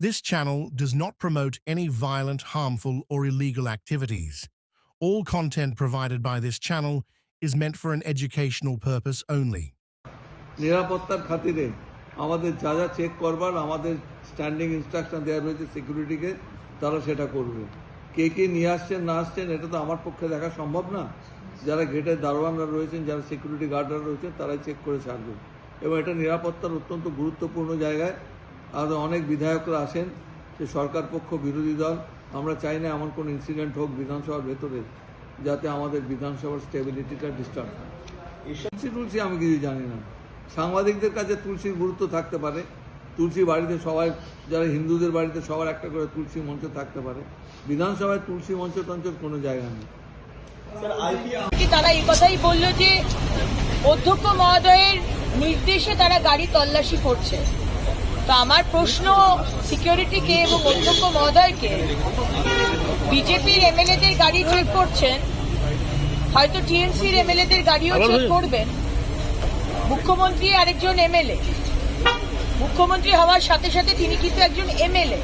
This channel does not promote any violent, harmful, or illegal activities. All content provided by this channel is meant for an educational purpose only. নিরাপত্তার খাতিরে আমাদের যা যা check করবার আমাদের standing instruction দেওয়া রয়েছে সিকিউরিটিকে তারা সেটা করবে কে কে নিয়ে আসছেন না আসছেন এটা তো আমার পক্ষে দেখা সম্ভব না যারা গেটের দারোয়ানরা রয়েছেন যারা সিকিউরিটি গার্ডরা রয়েছেন তারাই চেক করে ছাড়বে এবং এটা নিরাপত্তার অত্যন্ত গুরুত্বপূর্ণ জায়গায় আর অনেক বিধায়করা আসেন সে সরকার পক্ষ বিরোধী দল। আমরা চাই না এমন কোনো ইনসিডেন্ট হোক বিধানসভার ভেতরে যাতে আমাদের বিধানসভার স্টেবিলিটিটা ডিস্টার্ব হয়। তুলসী টুলসি আমি কিছু জানি না। সাংবাদিকদের কাছে তুলসীর গুরুত্ব থাকতে পারে। তুলসী বাড়িতে সবাই যারা হিন্দুদের বাড়িতে সবার একটা করে তুলসী মঞ্চ থাকতে পারে। বিধানসভায় তুলসী মঞ্চ টঞ্চের কোনো জায়গা নেই। তারা এই কথাই বলল যে অধ্যক্ষ মহোদয়ের নির্দেশে তারা গাড়ি তল্লাশি করছে? তো আমার প্রশ্ন সিকিউরিটিকে এবং অধ্যক্ষ মহোদয়কে বিজেপির এমএলএদের গাড়ি চেক করছেন হয়তো টিএমসির এমএলএদের গাড়িও চেক করবেন। মুখ্যমন্ত্রী আরেকজন এমএলএ। মুখ্যমন্ত্রী হওয়ার সাথে সাথে তিনি কিন্তু একজন এমএলএ।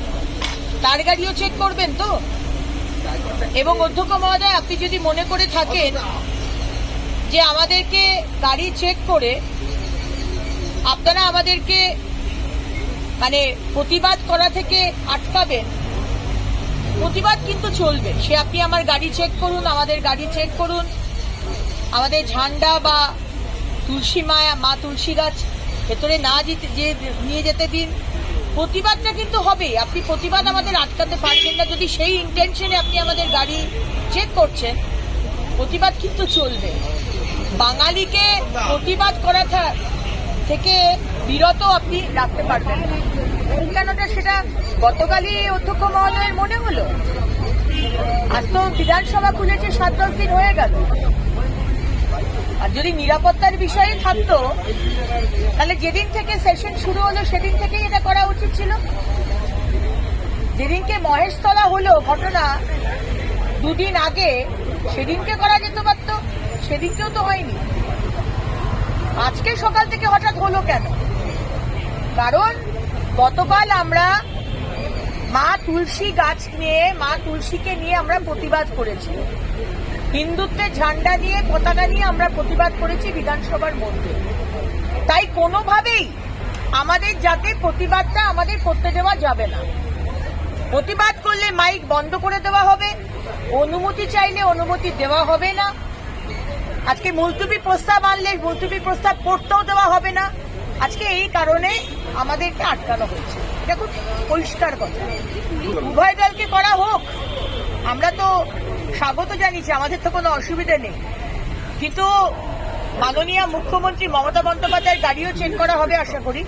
তার গাড়িও চেক করবেন তো? এবং অধ্যক্ষ মহোদয় আপনি যদি মনে করে থাকেন যে আমাদেরকে গাড়ি চেক করে আপনারা আমাদেরকে মানে প্রতিবাদ করা থেকে আটকাবেন প্রতিবাদ কিন্তু চলবে। সে আপনি আমার গাড়ি চেক করুন, আমাদের গাড়ি চেক করুন। আমাদের ঝান্ডা বা তুলসী মায়া, মা তুলসী গাছ ভেতরে না যে নিয়ে যেতে দিন। প্রতিবাদটা কিন্তু হবে। আপনি প্রতিবাদ আমাদের আটকাতে পারবেন না। যদি সেই ইন্টেনশনে আপনি আমাদের গাড়ি চেক করছেন, প্রতিবাদ কিন্তু চলবে। বাঙালিকে প্রতিবাদ করা থেকে বিরত আপনি রাখতে পারবেন কেনটা সেটা গতকালই অধ্যক্ষ মহোদয়ের মনে হলো। আজ তো বিধানসভা খুলেছে, সাত দশ দিন হয়ে গেল। আর যদি নিরাপত্তার বিষয়ে থাকতো, তাহলে যেদিন থেকে সেশন শুরু হলো, সেদিন থেকেই এটা করা উচিত ছিল। যেদিনকে মহেশতলা হলো ঘটনা, দুদিন আগে সেদিনকে করা যেতে পারত, সেদিনকেও তো হয়নি। আজকে সকাল থেকে হঠাৎ হলো কেন? কারণ গতকাল আমরা মা তুলসী গাছ নিয়ে, মা তুলসীকে নিয়ে আমরা প্রতিবাদ করেছি। হিন্দুত্বের ঝান্ডা নিয়ে পতাকা নিয়ে আমরা প্রতিবাদ করেছি বিধানসভার মধ্যে। তাই কোনোভাবেই আমাদের যাতে প্রতিবাদটা আমাদের করতে দেওয়া যাবে না। প্রতিবাদ করলে মাইক বন্ধ করে দেওয়া হবে, অনুমতি চাইলে অনুমতি দেওয়া হবে না। আজকে মুলতুবি প্রস্তাব আনলে মুলতুবি প্রস্তাব করতেও দেওয়া হবে না। আজকে এই কারণে আমাদেরকে আটকানো হয়েছে। এটা খুব পরিষ্কার কথা। উভয় দলকে করা হোক, আমরা তো স্বাগত জানিয়েছি, আমাদের তো কোনো অসুবিধা নেই। কিন্তু মাননীয় মুখ্যমন্ত্রী মমতা বন্দ্যোপাধ্যায়ের গাড়িও চেক করা হবে, আশা করি।